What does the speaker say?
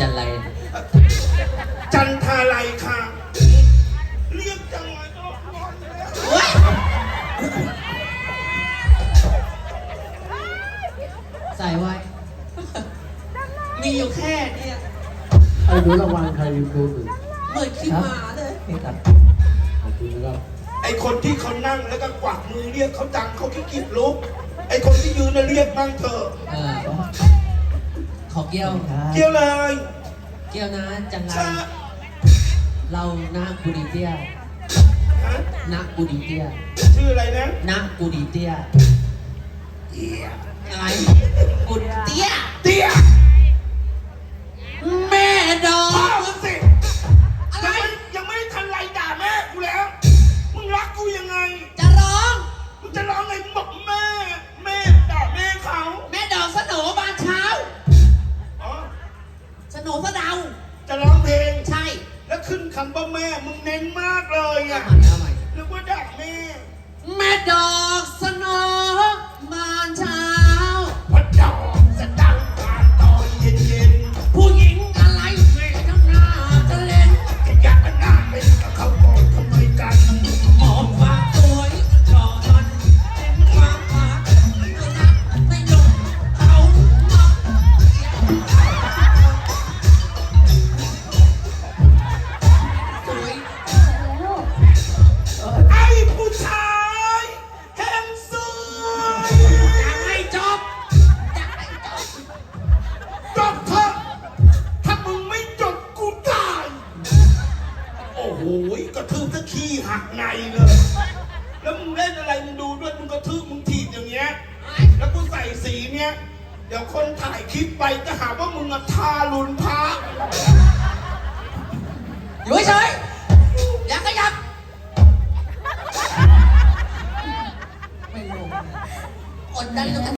จันไรจันทาไลค่ะ เรียกจังไงก็ร้อนแล้วเฮ้ยใส่ไว้ มีอยู่แค่เนี่ยไอ้ดูระวังใครดูดูเหมือนขี้หมาเลยนี่ครับขอบคุณนะครับไอคนที่เขานั่งแล้วก็กวักมือเรียกเขาจังเขาขี้เกียจลุกไอคนที่ยืนน่ะเรียกบ้างเถอะ เออข อเกี้ยว เกี่ยวเลยเกี้ยวนะจันไรชาเรานะกูดีเตี้ยฮะนะกูดีเตี้ยชื่ออะไรนะนะกูดีเตี้ยเอียอะไรกูเตี้ย เตี้ย สโหนสะเดา จะร้องเพลง ใช่ แล้วขึ้นคำว่าแม่มึงเน้นมาก ขี้หักในเลย แล้วมึงเล่นอะไรมึงดูด้วยมึงกระทืบมึงถีบอย่างเงี้ย แล้วกูใส่สีเนี้ยเดี๋ยวคนถ่ายคลิปไปจะหาว่ามึงอะทารุณพระอยู่เฉยๆอย่าขยับ ไม่ลงอดดันแล้วกัน